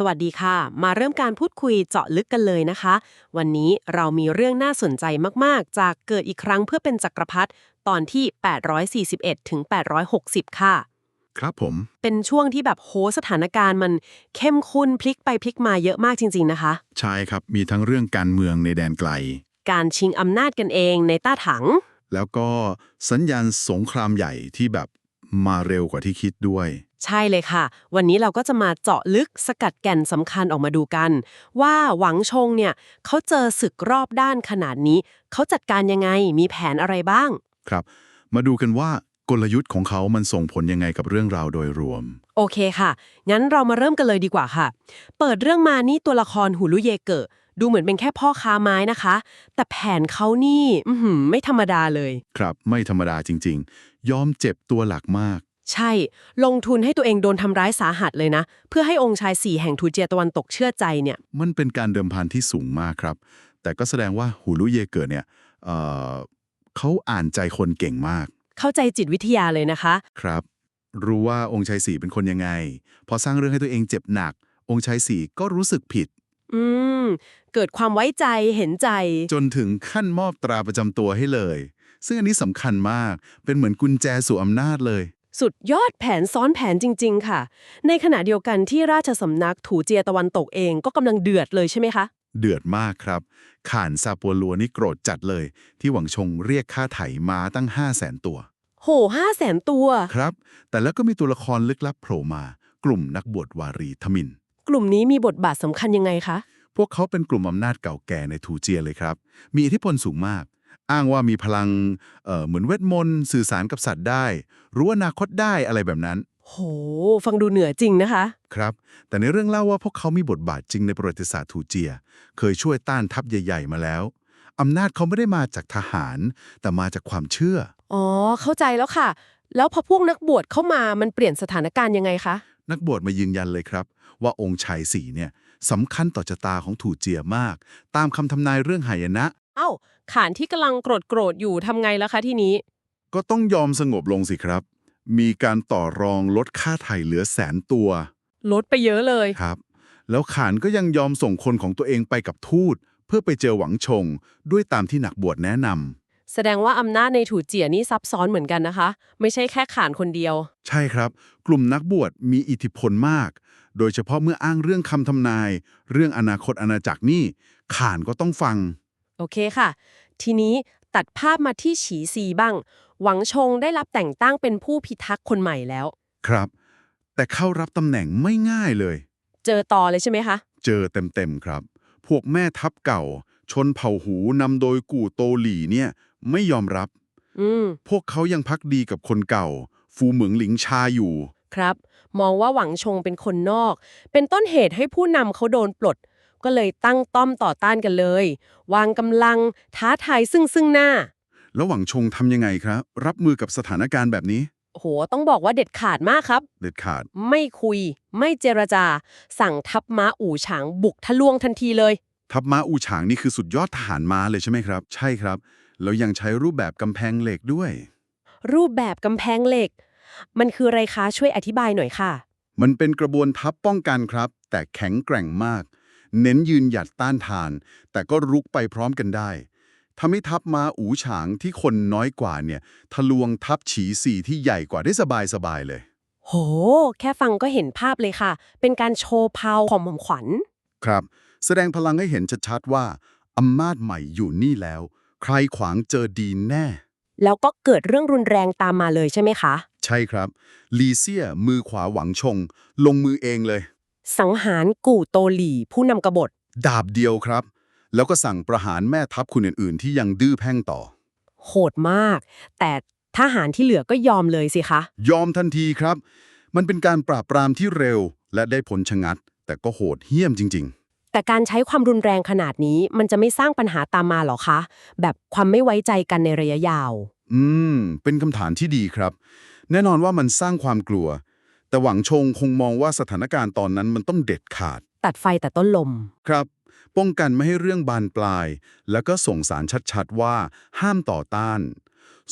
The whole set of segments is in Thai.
สวัสดีค่ะ มาเริ่มการพูดคุยเจาะลึกกันเลยนะคะ วันนี้เรามีเรื่องน่าสนใจมากๆ จากเกิดอีกครั้งเพื่อเป็นจักรพรรดิตอนที่ 841 ถึง 860 ค่ะ ครับผม เป็นช่วงที่แบบโหสถานการณ์มันเข้มข้นพลิกไปพลิกมาเยอะมากจริง ๆ นะคะ ใช่ครับมีทั้งเรื่องการเมืองในแดนไกล การชิงอำนาจกันเองในต้าถัง แล้วก็สัญญาณสงครามใหญ่ที่แบบ มาเร็วกว่าที่คิดด้วย ใช่เลยค่ะ วันนี้เราก็จะมาเจาะลึกสกัดแก่นสำคัญออกมาดูกัน ว่าหวังชงเนี่ยเขาเจอศึกรอบด้านขนาดนี้ เขาจัดการยังไงมีแผนอะไรบ้าง ครับ มาดูกันว่ากลยุทธ์ของเขามันส่งผลยังไงกับเรื่องราวโดยรวม โอเคค่ะ งั้นเรามาเริ่มกันเลยดีกว่าค่ะ เปิดเรื่องมานี่ตัวละครหูลุเยเกะ ดูเหมือนเป็นแค่พ่อค้าไม้นะคะ แต่แผนเขานี่อื้อหือไม่ธรรมดาเลย ครับไม่ธรรมดาจริง ๆ ยอมเจ็บตัวหลักมาก ใช่ ลงทุนให้ตัวเองโดนทำร้ายสาหัสเลยนะ เพื่อให้องค์ชายสี่แห่งทูเจียตะวันตกเชื่อใจเนี่ย มันเป็นการเดิมพันที่สูงมากครับ แต่ก็แสดงว่าหูลุเยเกิดเนี่ยเอ่อเขาอ่านใจคนเก่งมาก เข้าใจจิตวิทยาเลยนะคะ ครับ รู้ว่าองค์ชายสี่เป็นคนยังไง พอสร้างเรื่องให้ตัวเองเจ็บหนัก องค์ชายสี่ก็รู้สึกผิด อืม เกิดความไว้ใจเห็นใจ จนถึงขั้นมอบตราประจำตัวให้เลย ซึ่งอันนี้สำคัญมากเป็นเหมือนกุญแจสู่อำนาจเลย สุดยอดแผนซ้อนแผนจริง ๆ ค่ะ ในขณะเดียวกันที่ราชสำนักถูเจียตะวันตกเองก็กำลังเดือดเลยใช่ไหมคะ เดือดมากครับ ข่านซาปัวลัวนี่โกรธจัดเลย ที่หวังชงเรียกค่าไถ่มาตั้ง 5 0 0แสนตัว โหห้าแสนตัว ครับ แต่แล้วก็มีตัวละครลึกลับโผล่มา กลุ่มนักบวชวารีทมิน กลุ่มนี้มีบทบาทสำคัญยังไงคะ พวกเขาเป็นกลุ่มอำนาจเก่าแก่ในทูเจียเลยครับ มีอิทธิพลสูงมาก อ้างว่ามีพลังเอ่อเหมือนเวทมนต์สื่อสารกับสัตว์ได้ รู้อนาคตได้อะไรแบบนั้น โห ฟังดูเหนือจริงนะคะ ครับ แต่ในเรื่องเล่าว่าพวกเขามีบทบาทจริงในประวัติศาสตร์ทูเจีย เคยช่วยต้านทัพใหญ่ ๆ มาแล้วอำนาจเขาไม่ได้มาจากทหาร แต่มาจากความเชื่อ อ๋อ เข้าใจแล้วค่ะ แล้วพอพวกนักบวชเข้ามามันเปลี่ยนสถานการณ์ยังไงคะ นักบวชมายืนยันเลยครับ ว่าองค์ชายสีเนี่ยสำคัญต่อชะตาของถูเจียมาก ตามคำทำนายเรื่องหายนะ เอ้า ขานที่กำลังโกรธโกรธๆอยู่ทำไงแล้วคะทีนี้ ก็ต้องยอมสงบลงสิครับ มีการต่อรองลดค่าไถ่เหลือแสนตัว ลดไปเยอะเลยครับ แล้วขานก็ยังยอมส่งคนของตัวเองไปกับทูต เพื่อไปเจอหวังชง ด้วยตามที่นักบวชแนะนำ แสดงว่าอำนาจในถูเจียนี่ซับซ้อนเหมือนกันนะคะ ไม่ใช่แค่ขานคนเดียว ใช่ครับ กลุ่มนักบวชมีอิทธิพลมาก โดยเฉพาะเมื่ออ้างเรื่องคำทำนาย เรื่องอนาคตอาณาจักรนี่ขานก็ต้องฟัง โอเคค่ะ ทีนี้ตัดภาพมาที่ฉีซีบ้าง หวังชงได้รับแต่งตั้งเป็นผู้พิทักษ์คนใหม่แล้ว ครับ แต่เข้ารับตำแหน่งไม่ง่ายเลย เจอต่อเลยใช่ไหมคะ เจอเต็มๆครับ พวกแม่ทัพเก่า ชนเผ่าหูนำโดยกู่โตหลี่เนี่ย ไม่ยอมรับอืมพวกเขายังพักดีกับคนเก่า ฟูเหมืองหลิงชาอยู่ ครับ มองว่าหวังชงเป็นคนนอก เป็นต้นเหตุให้ผู้นำเขาโดนปลด ก็เลยตั้งต้อมต่อต้านกันเลย วางกำลังท้าทายซึ่งซึ่งหน้า แล้วหวังชงทำยังไงครับ รับมือกับสถานการณ์แบบนี้โอ้โหต้องบอกว่าเด็ดขาดมากครับ เด็ดขาด ไม่คุย ไม่เจรจา สั่งทัพม้าอู่ฉางบุกทะลวงทันทีเลย ทัพม้าอูฉางนี่คือสุดยอดทหารม้าเลยใช่ไหมครับ ใช่ครับ แล้วยังใช้รูปแบบกำแพงเหล็กด้วย รูปแบบกำแพงเหล็ก มันคืออะไรคะช่วยอธิบายหน่อยค่ะ มันเป็นกระบวนทัพป้องกันครับ แต่แข็งแกร่งมาก เน้นยืนหยัดต้านทาน แต่ก็รุกไปพร้อมกันได้ทำให้ทัพม้าอูฉางที่คนน้อยกว่าเนี่ย ทะลวงทัพฉีสี่ที่ใหญ่กว่าได้สบายๆเลย โห แค่ฟังก็เห็นภาพเลยค่ะ เป็นการโชว์พาวของหม่อมขวัญ ครับ แสดงพลังให้เห็นชัดๆว่าอำนาจใหม่อยู่นี่แล้ว ใครขวางเจอดีแน่ แล้วก็เกิดเรื่องรุนแรงตามมาเลยใช่ไหมคะ ใช่ครับ ลีเซียมือขวาหวังชง ลงมือเองเลย สังหารกู่โตหลี่ผู้นำกบฏ ดาบเดียวครับ แล้วก็สั่งประหารแม่ทัพคนอื่นๆ ที่ยังดื้อแพ่งต่อ โหดมาก แต่ทหารที่เหลือก็ยอมเลยสิคะ ยอมทันทีครับ มันเป็นการปราบปรามที่เร็วและได้ผลชะงัด แต่ก็โหดเหี้ยมจริง แต่การใช้ความรุนแรงขนาดนี้มันจะไม่สร้างปัญหาตามมาหรอคะ แบบความไม่ไว้ใจกันในระยะยาวๆอืม เป็นคำถามที่ดีครับ แน่นอนว่ามันสร้างความกลัว แต่หวังชงคงมองว่าสถานการณ์ตอนนั้นมันต้องเด็ดขาด ตัดไฟแต่ต้นลม ครับ ป้องกันไม่ให้เรื่องบานปลาย แล้วก็ส่งสารชัดๆว่า ห้ามต่อต้าน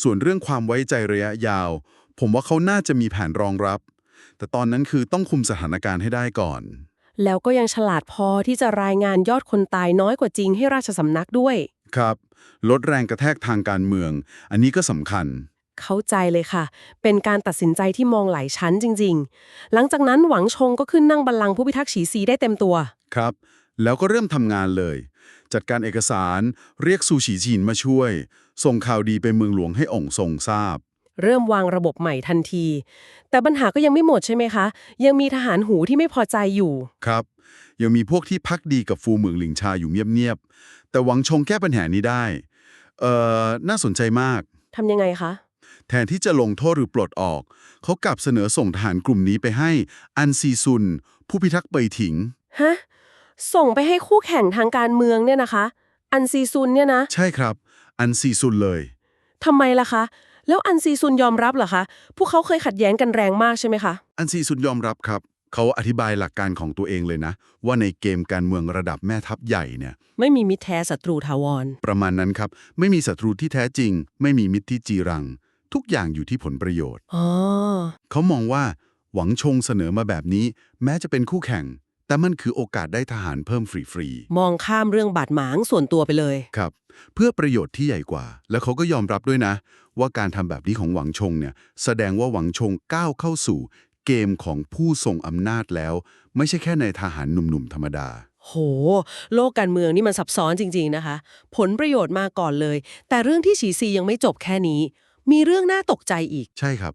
ส่วนเรื่องความไว้ใจระยะยาว ผมว่าเขาน่าจะมีแผนรองรับ แต่ตอนนั้นคือต้องคุมสถานการณ์ให้ได้ก่อน แล้วก็ยังฉลาดพอที่จะรายงานยอดคนตายน้อยกว่าจริงให้ราชสำนักด้วย ครับ ลดแรงกระแทกทางการเมือง อันนี้ก็สำคัญ เข้าใจเลยค่ะ เป็นการตัดสินใจที่มองหลายชั้นจริง ๆ หลังจากนั้นหวังชงก็ขึ้นนั่งบัลลังก์ผู้พิทักษ์ฉีซีได้เต็มตัว ครับ แล้วก็เริ่มทำงานเลย จัดการเอกสาร เรียกซูชิจีนมาช่วย ส่งข่าวดีไปเมืองหลวงให้องค์ทรงทราบ เริ่มวางระบบใหม่ทันที แต่ปัญหาก็ยังไม่หมดใช่ไหมคะ ยังมีทหารหูที่ไม่พอใจอยู่ ครับ ยังมีพวกที่พักดีกับฟูเหมืองหลิงชาอยู่เงียบๆ แต่หวังชงแก้ปัญหานี้ได้ เอ่อ น่าสนใจมากทำยังไงคะ แทนที่จะลงโทษหรือปลดออก เขากลับเสนอส่งทหารกลุ่มนี้ไปให้ อันซีซุน ผู้พิทักษ์เปยถิง ฮะ ส่งไปให้คู่แข่งทางการเมืองเนี่ยนะคะ อันซีซุนเนี่ยนะ ใช่ครับ อันซีซุนเลยทำไมล่ะคะ แล้วอันซีซุนยอมรับเหรอคะ พวกเขาเคยขัดแย้งกันแรงมากใช่ไหมคะ อันซีซุนยอมรับครับ เขาอธิบายหลักการของตัวเองเลยนะ ว่าในเกมการเมืองระดับแม่ทัพใหญ่เนี่ย ไม่มีมิตรแท้ศัตรูทาวร ประมาณนั้นครับ ไม่มีศัตรูที่แท้จริง ไม่มีมิตรที่จีรัง ทุกอย่างอยู่ที่ผลประโยชน์อ๋อเขามองว่าหวังชงเสนอมาแบบนี้ แม้จะเป็นคู่แข่ง แต่มันคือโอกาสได้ทหารเพิ่มฟรีมองข้ามเรื่องบาดหมางส่วนตัวไปเลย ๆ ครับ เพื่อประโยชน์ที่ใหญ่กว่า แล้วเขาก็ยอมรับด้วยนะ ว่าการทำแบบนี้ของหวังชงเนี่ย แสดงว่าหวังชงก้าวเข้าสู่ เกมของผู้ทรงอำนาจแล้ว ไม่ใช่แค่ในทหารหนุ่มๆ ธรรมดา โห โลกการเมืองนี่มันซับซ้อนจริง ๆนะคะ ผลประโยชน์มาก่อนเลย แต่เรื่องที่ฉีซียังไม่จบแค่นี้ มีเรื่องน่าตกใจอีก ใช่ครับ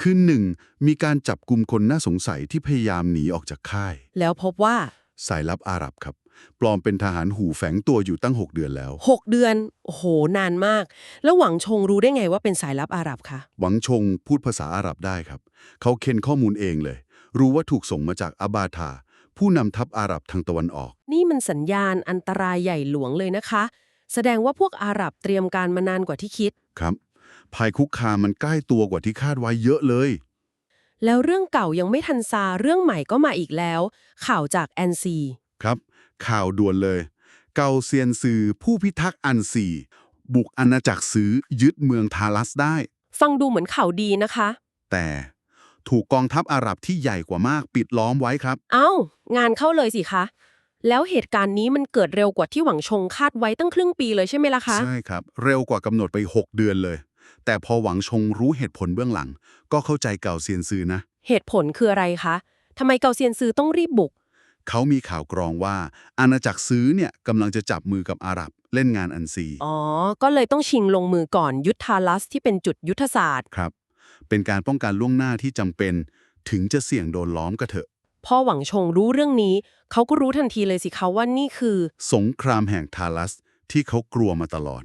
คือหนึ่งมีการจับกลุ่มคนน่าสงสัยที่พยายามหนีออกจากค่าย แล้วพบว่าสายลับอาหรับครับ ปลอมเป็นทหารหูแฝงตัวอยู่ตั้ง 6 เดือนแล้ว 6 เดือน โอ้โห นานมาก แล้วหวังชงรู้ได้ไงว่าเป็นสายลับอาหรับคะ หวังชงพูดภาษาอาหรับได้ครับ เขาเค้นข้อมูลเองเลย รู้ว่าถูกส่งมาจากอาบาทาผู้นำทัพอาหรับทางตะวันออก นี่มันสัญญาณอันตรายใหญ่หลวงเลยนะคะ แสดงว่าพวกอาหรับเตรียมการมานานกว่าที่คิด ครับ ภัยคุกคามมันใกล้ตัวกว่าที่คาดไว้เยอะเลย แล้วเรื่องเก่ายังไม่ทันซาเรื่องใหม่ก็มาอีกแล้ว ข่าวจากแอนซีครับ ข่าวด่วนเลย เกาเซียนซือผู้พิทักษ์อันซีบุกอาณาจักรซื้อยึดเมืองทาลัสได้ ฟังดูเหมือนข่าวดีนะคะ แต่ถูกกองทัพอาหรับที่ใหญ่กว่ามากปิดล้อมไว้ครับ เอ้า งานเข้าเลยสิคะ แล้วเหตุการณ์นี้มันเกิดเร็วกว่าที่หวังชงคาดไว้ตั้งครึ่งปีเลยใช่ไหมล่ะคะ ใช่ครับ เร็วกว่ากำหนดไป 6 เดือนเลย แต่พอหวังชงรู้เหตุผลเบื้องหลัง ก็เข้าใจเก่าเซียนซือนะ เหตุผลคืออะไรคะทำไมเกาเซียนซือต้องรีบบุก เขามีข่าวกรองว่า อาณาจักรซื้อเนี่ยกำลังจะจับมือกับอาหรับเล่นงานอันซี อ๋อ ก็เลยต้องชิงลงมือก่อนยุทธาลัสที่เป็นจุดยุทธศาสตร์ ครับ เป็นการป้องกันล่วงหน้าที่จำเป็น ถึงจะเสี่ยงโดนล้อมก็เถอะพอหวังชงรู้เรื่องนี้ เขาก็รู้ทันทีเลยสิคะว่านี่คือ สงครามแห่งทาลัสที่เขากลัวมาตลอด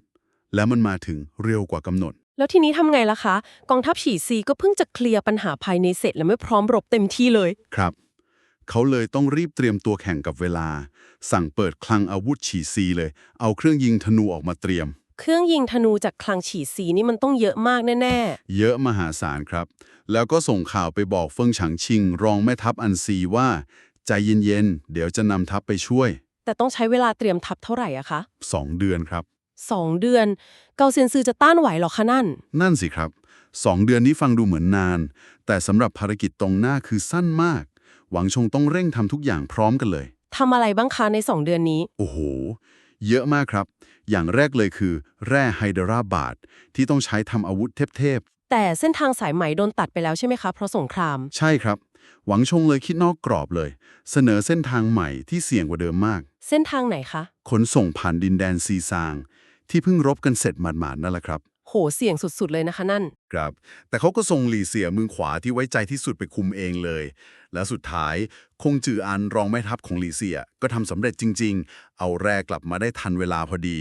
แล้วมันมาถึงเร็วกว่ากำหนด แล้วทีนี้ทำไงล่ะคะ กองทัพฉีซีก็เพิ่งจะเคลียร์ปัญหาภายในเสร็จ และไม่พร้อมรบเต็มที่เลย ครับ เขาเลยต้องรีบเตรียมตัวแข่งกับเวลา สั่งเปิดคลังอาวุธฉีซีเลย เอาเครื่องยิงธนูออกมาเตรียม เครื่องยิงธนูจากคลังฉีซีนี่มันต้องเยอะมากแน่ เยอะมหาศาลครับ แล้วก็ส่งข่าวไปบอกเฟิงฉางชิง รองแม่ทัพอันซีว่า ใจเย็นๆเดี๋ยวจะนำทัพไปช่วย ๆ แต่ต้องใช้เวลาเตรียมทัพเท่าไหร่อะคะ 2 เดือนครับ สองเดือน เกาเซียนซือจะต้านไหวหรอคะนั่น นั่นสิครับ 2 เดือนนี้ฟังดูเหมือนนาน แต่สำหรับภารกิจตรงหน้าคือสั้นมาก หวังชงต้องเร่งทำทุกอย่างพร้อมกันเลย ทำอะไรบ้างคะในสองเดือนนี้ โอ้โห เยอะมากครับ อย่างแรกเลยคือ แร่ไฮเดราบาดที่ต้องใช้ทำอาวุธเทพแต่เส้นทางสายไหมโดนตัดไปแล้วใช่ไหมคะเพราะสงคราม ๆ ใช่ครับ หวังชงเลยคิดนอกกรอบเลย เสนอเส้นทางใหม่ที่เสี่ยงกว่าเดิมมาก เส้นทางไหนคะ ขนส่งผ่านดินแดนซีซาง ที่เพิ่งรบกันเสร็จหมาดๆนั่นแหละครับ โหเสี่ยงสุดๆเลยนะคะนั่น ครับ แต่เขาก็ส่งหลีเสียมือขวาที่ไว้ใจที่สุดไปคุมเองเลย และสุดท้ายคงจืออันรองแม่ทัพของหลีเสียก็ทำสำเร็จจริง ๆ เอาแร่กลับมาได้ทันเวลาพอดี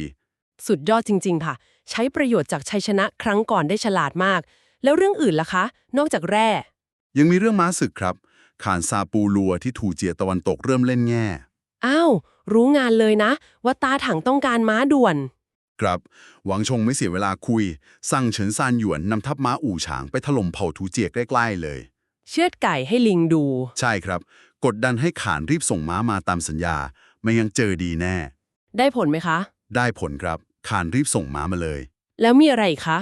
สุดยอดจริง ๆ ค่ะ ใช้ประโยชน์จากชัยชนะครั้งก่อนได้ฉลาดมาก แล้วเรื่องอื่นล่ะคะ นอกจากแร่ ยังมีเรื่องม้าศึกครับขานซาปูลัวที่ถูเจียตะวันตกเริ่มเล่นแง่ อ้าว รู้งานเลยนะ ว่าตาถังต้องการม้าด่วน ครับหวังชงไม่เสียเวลาคุย สั่งเฉินซานหยวนนำทัพม้าอู่ฉางไปถล่มเผ่าทูเจียใกล้ๆเลย เชือดไก่ให้ลิงดู ใช่ครับ กดดันให้ขานรีบส่งม้ามาตามสัญญา ไม่ยังเจอดีแน่ ได้ผลไหมคะ ได้ผลครับขานรีบส่งม้ามาเลย แล้วมีอะไรอีกคะ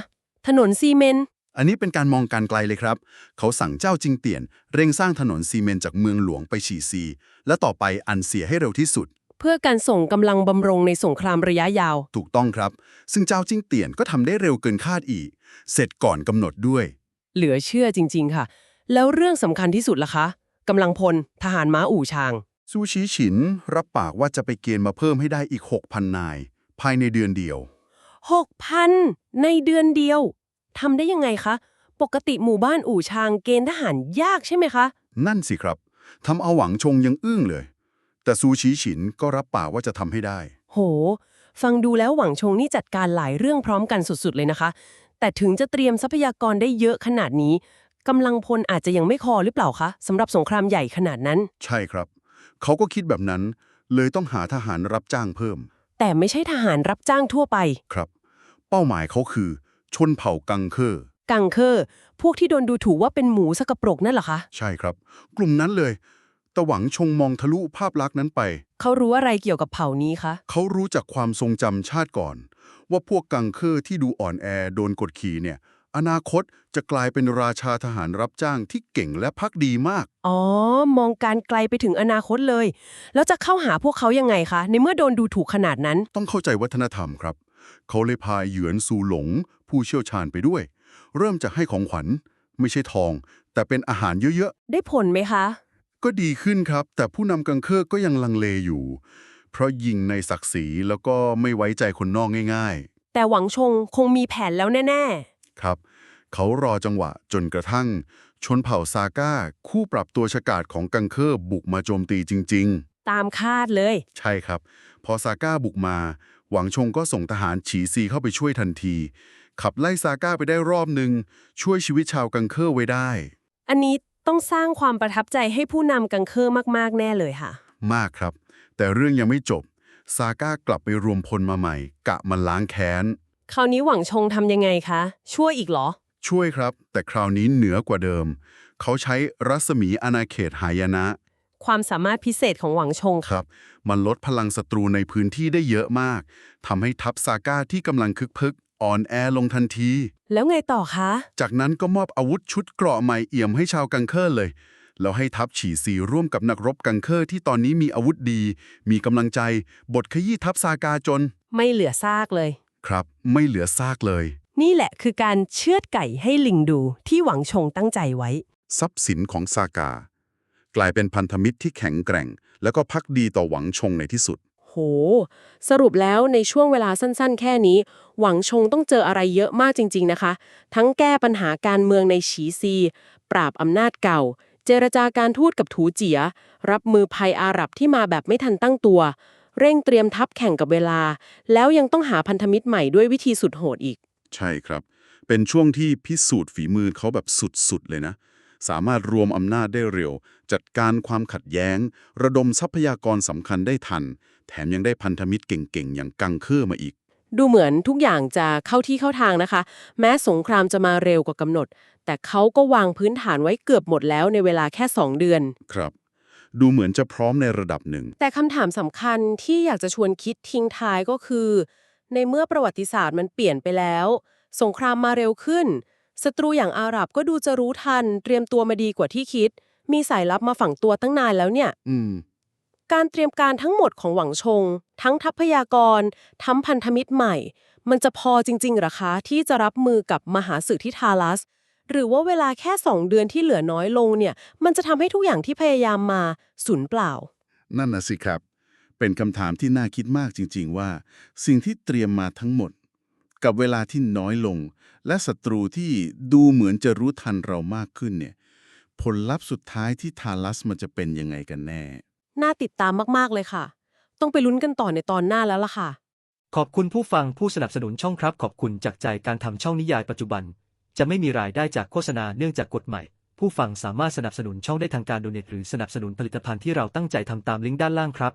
ถนนซีเมนต์อันนี้เป็นการมองการไกลเลยครับ เขาสั่งเจ้าจิงเตียน เร่งสร้างถนนซีเมนต์จากเมืองหลวงไปฉีซี และต่อไปอันเสียให้เร็วที่สุดเพื่อการส่งกำลังบำรงในสงครามระยะยาว ถูกต้องครับ ซึ่งเจ้าจิ้งเตียนก็ทำได้เร็วเกินคาดอีก เสร็จก่อนกำหนดด้วย เหลือเชื่อจริง ๆ ค่ะ แล้วเรื่องสำคัญที่สุดล่ะคะกำลังพลทหารม้าอู่ชาง ซูชิฉิน รับปากว่าจะไปเกณฑ์มาเพิ่มให้ได้อีก 6,000 นาย ภายในเดือนเดียว 6,000 ในเดือนเดียวทำได้ยังไงคะ ปกติหมู่บ้านอู่ชางเกณฑ์ทหารยากใช่ไหมคะ นั่นสิครับทำเอาหวังชงยังอึ้งเลย แต่ซูชิฉินก็รับปากว่าจะทำให้ได้ โห ฟังดูแล้วหวังชงนี่จัดการหลายเรื่องพร้อมกันสุดๆเลยนะคะ แต่ถึงจะเตรียมทรัพยากรได้เยอะขนาดนี้กำลังพลอาจจะยังไม่พอหรือเปล่าคะสำหรับสงครามใหญ่ขนาดนั้น ใช่ครับ เขาก็คิดแบบนั้น เลยต้องหาทหารรับจ้างเพิ่ม แต่ไม่ใช่ทหารรับจ้างทั่วไป ครับ เป้าหมายเขาคือ ชนเผ่ากังเคอร์กังเคอร์พวกที่โดนดูถูกว่าเป็นหมูสกปรกนั่นเหรอคะ ใช่ครับ กลุ่มนั้นเลย แต่หวังชงมองทะลุภาพลักษณ์นั้นไป เขารู้อะไรเกี่ยวกับเผ่านี้คะ เขารู้จากความทรงจำชาติก่อน ว่าพวกกังเคอร์ที่ดูอ่อนแอโดนกดขี่เนี่ย อนาคตจะกลายเป็นราชาทหารรับจ้างที่เก่งและพักดีมาก อ๋อ มองการไกลไปถึงอนาคตเลย แล้วจะเข้าหาพวกเขายังไงคะ ในเมื่อโดนดูถูกขนาดนั้น ต้องเข้าใจวัฒนธรรมครับ เขาเลยพาเหยือนซูหลง ผู้เชี่ยวชาญไปด้วย เริ่มจากให้ของขวัญ ไม่ใช่ทอง แต่เป็นอาหารเยอะได้ผลไหมคะๆ ก็ดีขึ้นครับ แต่ผู้นำกังเคอร์ก็ยังลังเลอยู่ เพราะยิงในศักดิ์ศรีแล้วก็ไม่ไว้ใจคนนอกง่ายๆแต่หวังชงคงมีแผนแล้วแน่ครับ เขารอจังหวะจนกระทั่ง ชนเผ่าซาก้า คู่ปรับตัวฉกาจของกังเคอร์บุกมาโจมตีจริง ๆ ตามคาดเลยๆใช่ครับ พอซาก้าบุกมา หวังชงก็ส่งทหารฉีซีเข้าไปช่วยทันที ขับไล่ซาก้าไปได้รอบหนึ่งช่วยชีวิตชาวกังเคอร์ไว้ได้ อันนี้ ต้องสร้างความประทับใจให้ผู้นำกังเคอร์มาก ๆ แน่เลยค่ะ มากครับ แต่เรื่องยังไม่จบ ซาก้ากลับไปรวมพลมาใหม่ กะมันล้างแค้น คราวนี้หวังชงทำยังไงคะ ช่วยอีกเหรอ ช่วยครับ แต่คราวนี้เหนือกว่าเดิม เขาใช้รัศมีอาณาเขตหายนะ ความสามารถพิเศษของหวังชงครับ มันลดพลังศัตรูในพื้นที่ได้เยอะมากทำให้ทัพซาก้าที่กำลังคึกพึก อ่อนแอลงทันที แล้วไงต่อคะ จากนั้นก็มอบอาวุธชุดเกราะใหม่เอี่ยมให้ชาวกังเคอร์เลย แล้วให้ทัพฉีซีร่วมกับนักรบกังเคอร์ที่ตอนนี้มีอาวุธดี มีกำลังใจ บทขยี้ทัพซากาจน ไม่เหลือซากเลย ครับ ไม่เหลือซากเลย นี่แหละคือการเชือดไก่ให้ลิงดูที่หวังชงตั้งใจไว้ ทรัพย์สินของซากา กลายเป็นพันธมิตรที่แข็งแกร่ง แล้วก็พักดีต่อหวังชงในที่สุด โห สรุปแล้วในช่วงเวลาสั้นๆ แค่นี้ หวังชงต้องเจออะไรเยอะมากจริง ๆ นะคะ ทั้งแก้ปัญหาการเมืองในฉีซี ปราบอำนาจเก่า เจรจาการทูตกับถูเจีย รับมือภัยอาหรับที่มาแบบไม่ทันตั้งตัว เร่งเตรียมทัพแข่งกับเวลา แล้วยังต้องหาพันธมิตรใหม่ด้วยวิธีสุดโหดอีก ใช่ครับ เป็นช่วงที่พิสูจน์ฝีมือเขาแบบสุดๆเลยนะสามารถรวมอำนาจได้เร็ว จัดการความขัดแย้ง ระดมทรัพยากรสำคัญได้ทัน แถมยังได้พันธมิตรเก่งๆ อย่างกังเคอร์มาอีก ดูเหมือนทุกอย่างจะเข้าที่เข้าทางนะคะ แม้สงครามจะมาเร็วกว่ากำหนด แต่เขาก็วางพื้นฐานไว้เกือบหมดแล้วในเวลาแค่ 2 เดือน ครับ ดูเหมือนจะพร้อมในระดับหนึ่ง แต่คำถามสำคัญที่อยากจะชวนคิดทิ้งท้ายก็คือ ในเมื่อประวัติศาสตร์มันเปลี่ยนไปแล้ว สงครามมาเร็วขึ้นศัตรูอย่างอาหรับก็ดูจะรู้ทัน เตรียมตัวมาดีกว่าที่คิด มีสายลับมาฝังตัวตั้งนานแล้วเนี่ย อืม การเตรียมการทั้งหมดของหวังชง ทั้งทัพยากร ทั้งพันธมิตรใหม่ มันจะพอจริงๆหรอคะ ที่จะรับมือกับมหาศึกที่ทาลัส หรือว่าเวลาแค่ 2 เดือนที่เหลือน้อยลงเนี่ย มันจะทำให้ทุกอย่างที่พยายามมาสูญเปล่า นั่นนะสิครับ เป็นคำถามที่น่าคิดมากจริง ๆ ว่า สิ่งที่เตรียมมาทั้งหมด กับเวลาที่น้อยลง และศัตรูที่ดูเหมือนจะรู้ทันเรามากขึ้นเนี่ยผลลัพธ์สุดท้ายที่ทาลัสมันจะเป็นยังไงกันแน่ น่าติดตามมากๆเลยค่ะ ต้องไปลุ้นกันต่อในตอนหน้าแล้วล่ะค่ะ ขอบคุณผู้ฟังผู้สนับสนุนช่องครับ ขอบคุณจากใจการทำช่องนิยายปัจจุบัน จะไม่มีรายได้จากโฆษณาเนื่องจากกฎใหม่ผู้ฟังสามารถสนับสนุนช่องได้ทางการโดเนทหรือสนับสนุนผลิตภัณฑ์ที่เราตั้งใจทำตามลิงก์ด้านล่างครับ